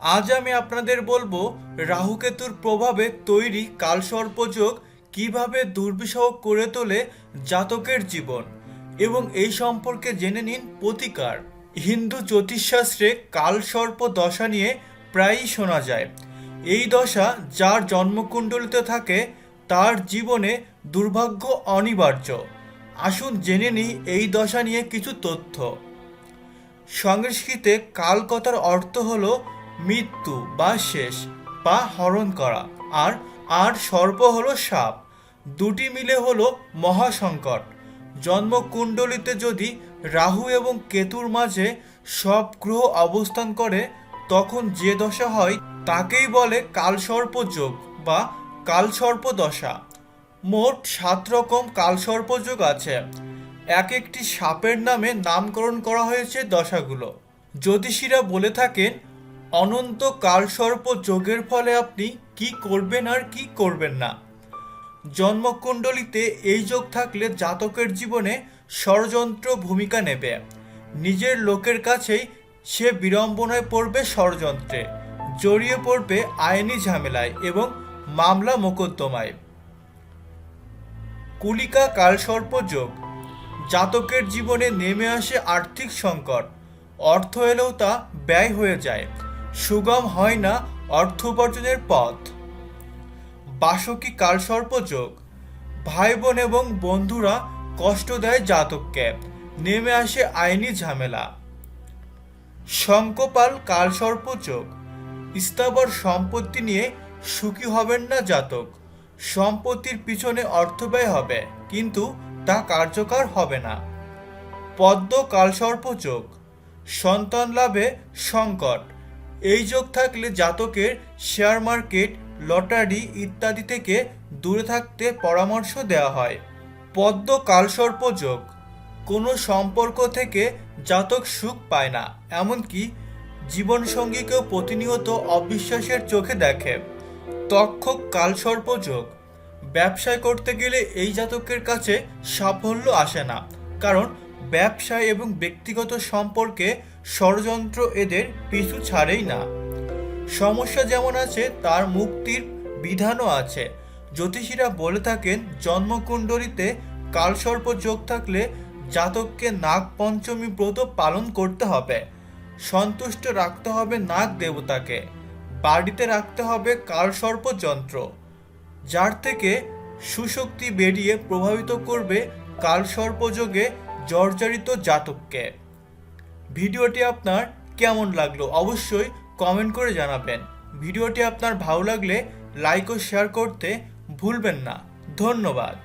আজ আমি আপনাদের বলব রাহুকেতুর প্রভাবে তৈরি কালসর্পযোগ কীভাবে দুর্বিষহ করে তোলে জাতকের জীবন এবং এই সম্পর্কে জেনে নিন প্রতিকার। হিন্দু জ্যোতিষশাস্ত্রে কালসর্প দশা নিয়ে প্রায়ই শোনা যায়। এই দশা যার জন্মকুণ্ডলিতে থাকে, তার জীবনে দুর্ভাগ্য অনিবার্য। আসুন জেনে নিই এই দশা নিয়ে কিছু তথ্য। সংস্কৃতে কাল কথার অর্থ হল মৃত্যু বা শেষ বা হরণ করা। আর আর সর্প হলো সাপ। দুটি মিলে হলো মহাসংকট। জন্মকুণ্ডলিতে যদি রাহু এবং কেতুর মাঝে সব গ্রহ অবস্থান করে, তখন যে দশা হয়, তাকেই বলে কালসর্প যোগ বা কালসর্প দশা মোট সাত রকম কালসর্প যোগ আছে। এক একটি সাপের নামে নামকরণ করা হয়েছে দশাগুলো। জ্যোতিষীরা বলে থাকেন অনন্ত কালসর্প যোগের ফলে আপনি কি করবেন আর কি করবেন না? জন্মকুণ্ডলিতে এই যোগ থাকলে জাতকের জীবনে ষড়যন্ত্র ভূমিকা নেবে। নিজের লোকের কাছেই সে বিড়ম্বনায় পড়বে ষড়যন্ত্রে, জড়িয়ে পড়বে আইনি ঝামেলায় এবং মামলা মোকদ্দমায়। কুলিকা কালসর্প যোগ। জাতকের জীবনে নেমে আসে আর্থিক সংকট। অর্থ এলেও তা ব্যয় হয়ে যায়। সুগম হয় না অর্থ উপার্জনের পথ। বাসকি কালসর্প যোগ। ভাই বোন এবং বন্ধুরা কষ্ট দেয় জাতককে। নেমে আসে আইনি ঝামেলা। শঙ্কপাল কালসর্প যোগ। স্থাবর সম্পত্তি নিয়ে সুখী হবেন না জাতক। সম্পত্তির পিছনে অর্থ ব্যয় হবে, কিন্তু তা কার্যকর হবে না। পদ্ম কালসর্প যোগ। সন্তান লাভে সংকট। এই যোগ থাকলে জাতকের শেয়ার মার্কেট লটারি ইত্যাদি থেকে দূরে থাকতে পরামর্শ দেওয়া হয়। পদ্ম কালসর্প যোগ। কোনো সম্পর্ক থেকে জাতক সুখ পায় না, এমনকি জীবনসঙ্গীকেও প্রতিনিয়ত অবিশ্বাসের চোখে দেখে। তক্ষক কালসর্প যোগ। ব্যবসায় করতে গেলে এই জাতকের কাছে সাফল্য আসে না, কারণ ব্যবসায় এবং ব্যক্তিগত সম্পর্কে ষড়যন্ত্র এদের পিছু ছাড়েই না। সমস্যা যেমন আছে, তার মুক্তির বিধানও আছে। জ্যোতিষীরা বলে থাকেন, জন্মকুণ্ডলিতে কালসর্প যোগ থাকলে জাতককে নাগ পঞ্চমী ব্রত পালন করতে হবে। সন্তুষ্ট রাখতে হবে নাগ দেবতাকে বাড়িতে রাখতে হবে কালসর্প যন্ত্র। যার থেকে সুশক্তি বেরিয়ে প্রভাবিত করবে কালসর্পযোগে জর্জরিত জাতককে। ভিডিওটি আপনার কেমন লাগল অবশ্যই কমেন্ট করে জানাবেন। ভিডিওটি আপনার ভালো লাগলে লাইক ও শেয়ার করতে ভুলবেন না। ধন্যবাদ।